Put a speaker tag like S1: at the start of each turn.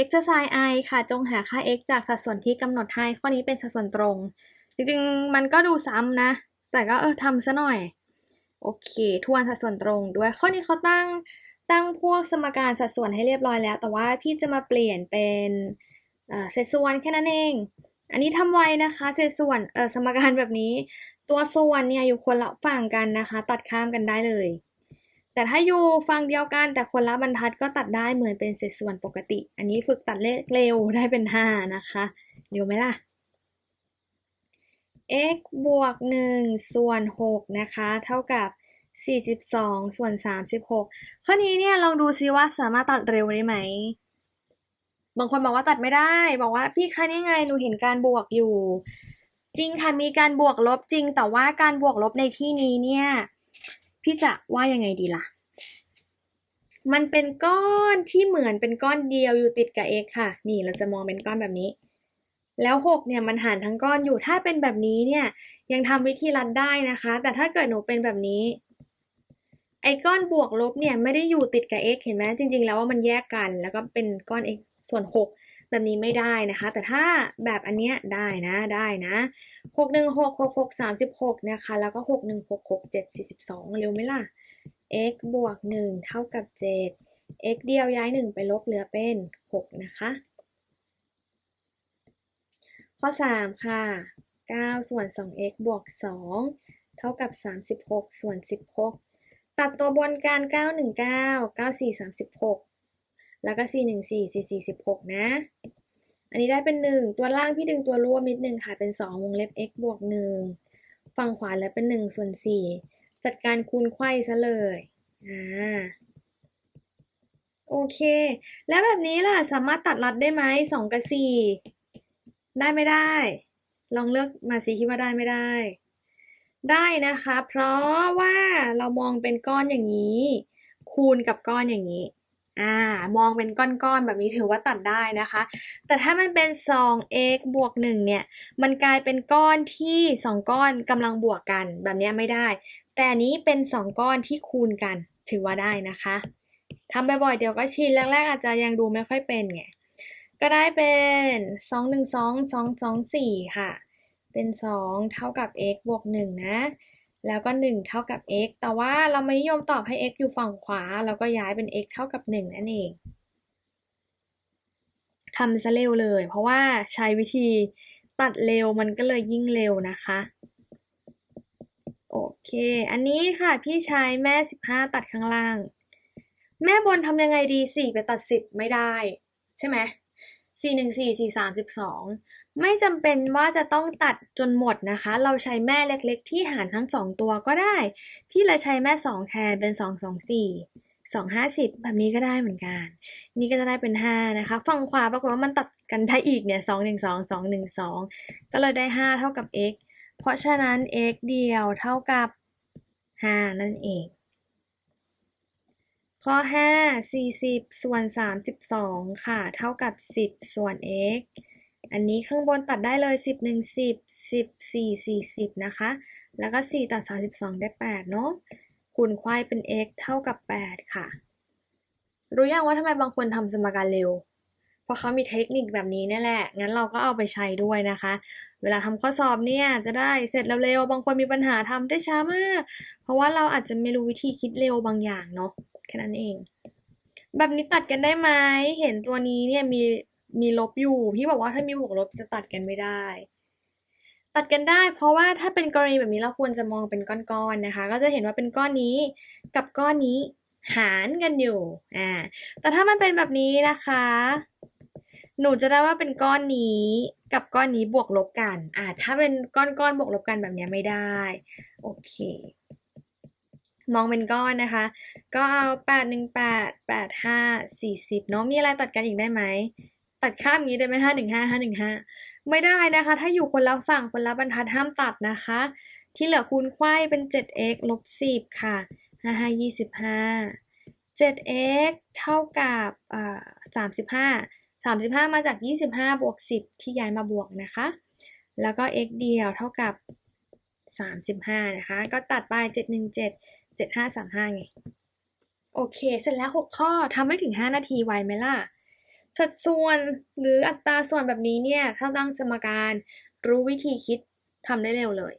S1: exercise i ค่ะ จงหาค่า x จากสัดส่วนที่กำหนดให้ ข้อนี้เป็นสัดส่วนตรง จริงๆ มันก็ดูซ้ำนะ แต่ก็เออทำซะหน่อย โอเค ทวนสัดส่วนตรงด้วย ข้อนี้เขาตั้งตั้งพวกสมการสัดส่วนให้เรียบร้อยแล้ว แต่ว่าพี่จะมาเปลี่ยนเป็นเศษส่วนแค่นั้นเอง อันนี้ทำไว้นะคะ เศษส่วนเออสมการแบบนี้ ตัวส่วนเนี่ยอยู่คนละฝั่งกันนะคะ ตัดข้ามกันได้เลย แต่ถ้าอยู่ฝั่งเดียวกันแต่คนละบรรทัดก็ตัดได้เหมือนเป็นเศษส่วนปกติ อันนี้ฝึกตัดเลขเร็วได้เป็น 5 นะคะ เร็วไหมล่ะ x บวก 1 ส่วน 6 นะคะ เท่ากับ 42 ส่วน 36 ข้อนี้เนี่ยลองดูซิว่าสามารถตัดเร็วได้ไหม บางคนบอกว่าตัดไม่ได้ บอกว่าพี่คะนี่ไงหนูเห็นการบวกอยู่ จริงค่ะมีการบวกลบจริง แต่ว่าการบวกลบในที่นี้เนี่ย พี่จะว่ายังไงดีล่ะ มันเป็นก้อนที่เหมือนเป็นก้อนเดียวอยู่ติดกับ x ค่ะ นี่เราจะมองเป็นก้อนแบบนี้ แล้ว6เนี่ยมันหารทั้งก้อนอยู่ถ้าเป็นแบบนี้เนี่ยยังทำวิธีรัดได้นะคะ แต่ถ้าเกิดหนูเป็นแบบนี้ไอ้ก้อนบวกลบเนี่ยไม่ได้อยู่ติดกับ x เห็นไหมจริง ๆ แล้วว่ามันแยกกัน แล้วก็เป็นก้อน x ส่วน 6 แบบนี้ไม่ได้นะคะ แต่ถ้าแบบอันเนี้ยได้นะได้นะ6 1 6 6 6 36นะคะ แล้วก็6 1 6 6 7 42เร็วไหมล่ะ x บวก1เท่ากับ7 x เดียวย้าย1ไปลบเหลือเป็น6นะคะ ข้อ3ค่ะ9ส่วน 2x บวก2เท่ากับ36ส่วน16ตัดตัวบนกัน9 1 9 9 4 36แล้วก็ 4 1 4 4 4 16 นะ อันนี้ได้เป็น 1 ตัวล่างพี่ดึงตัวร่วมนิดนึงค่ะ เป็น 2 วงเล็บ x บวก 1 ฝั่งขวาแล้วเป็น 1 ส่วน 4 จัดการคูณไขว้ซะเลย อ่า โอเค แล้วแบบนี้ล่ะ สามารถตัดรัดได้ไหม 2 กับ 4 ได้ไม่ได้ ลองเลือกมาสิคิดว่าได้ไม่ได้ ได้นะคะ เพราะว่าเรามองเป็นก้อนอย่างนี้ คูณกับก้อนอย่างนี้ อ่ามองเป็นก้อนๆแบบนี้ถือว่าตัดได้นะคะ แต่ถ้ามันเป็น 2x บวก1เนี่ย มันกลายเป็นก้อนที่ 2 ก้อนกำลังบวกกันแบบนี้ไม่ได้ แต่นี้เป็น 2 ก้อนที่คูณกัน ถือว่าได้นะคะทำบ่อยๆเดี๋ยวก็ชินแรกๆอาจจะยังดูไม่ค่อยเป็นไงก็ได้เป็นสองหนึ่งสองสองสองสี่ค่ะ เป็นสองเท่ากับ x บวกหนึ่งนะ แล้วก็หนึ่งเท่ากับ x แต่ว่าเราไม่นิยมตอบให้ x อยู่ฝั่งขวา เราก็ย้ายเป็น x เท่ากับหนึ่งนั่นเองทำซะเร็วเลย เพราะว่าใช้วิธีตัดเร็วมันก็เลยยิ่งเร็วนะคะ โอเค อันนี้ค่ะพี่ใช้แม่ 15 ตัดข้างล่าง แม่บนทำยังไงดี 4 ไปตัด 10 ไม่ได้ ใช่ไหม 4 1 4 4 3 12ไม่จำเป็นว่าจะต้องตัดจนหมดนะคะ เราใช้แม่เล็กๆ ที่หารทั้ง 2 ตัวก็ได้ พี่เลยใช้แม่ 2 แทนเป็น 2 2 4 2 5 0 แบบนี้ก็ได้เหมือนกัน นี่ก็จะได้เป็น 5 นะคะ ฝั่งขวาปรากฏว่ามันตัดกันได้อีกเนี่ย 2 1 2 2 1 2 ก็เลยได้ 5 เท่ากับ x เพราะฉะนั้น x เดียวเท่ากับ 5 นั่นเอง ข้อ 5 40 ส่วน 32 ค่ะ เท่ากับ 10 ส่วน x อันนี้ข้างบนตัดได้เลย 10 1 10 14 40 นะคะ แล้วก็ 4 ตัด 32 ได้ 8 เนาะคูณควายเป็น x เท่ากับ 8 ค่ะ รู้ยังว่าทำไมบางคนทำสมการเร็ว เพราะเขามีเทคนิคแบบนี้นี่แหละ งั้นเราก็เอาไปใช้ด้วยนะคะ เวลาทำข้อสอบเนี่ยจะได้เสร็จเร็วๆ บางคนมีปัญหาทำได้ช้ามาก เพราะว่าเราอาจจะไม่รู้วิธีคิดเร็วบางอย่างเนาะ แค่นั้นเอง แบบนี้ตัดกันได้ไหมเห็นตัวนี้เนี่ยมีมีลบอยู่ พี่บอกว่าถ้ามีบวกลบจะตัดกันไม่ได้ ตัดกันได้ เพราะว่าถ้าเป็นกรณีแบบนี้เราควรจะมองเป็นก้อนๆนะคะ ก็จะเห็นว่าเป็นก้อนนี้กับก้อนนี้หารกันอยู่ อ่า แต่ถ้ามันเป็นแบบนี้นะคะ หนูจะได้ว่าเป็นก้อนนี้กับก้อนนี้บวกลบกัน อ่า ถ้าเป็นก้อนก้อนบวกลบกันแบบนี้ไม่ได้ โอเค มองเป็นก้อนนะคะ ก็เอาแปดหนึ่งแปดแปดห้าสี่สิบเนาะมีอะไรตัดกันอีกได้ไหมตัดข้ามนี้ได้ไหมห้าหนึ่งห้าห้าหนึ่งห้าไม่ได้นะคะ ถ้าอยู่คนละฝั่งคนละบรรทัดห้ามตัดนะคะ ที่เหลือคูณไข่เป็น 7x ลบ 10 ค่ะ 5 5 25 7x เท่ากับอ่า35 35 มาจาก 25 บวก 10 ที่ย้ายมาบวกนะคะ แล้วก็ x เดียวเท่ากับ 35 นะคะ ก็ตัดไป 717 เจ็ดห้าสามห้าไง โอเค เสร็จแล้วหกข้อทำไม่ถึงห้านาทีไวไหมล่ะ สัดส่วนหรืออัตราส่วนแบบนี้เนี่ย ถ้าตั้งสมการรู้วิธีคิดทำได้เร็วเลย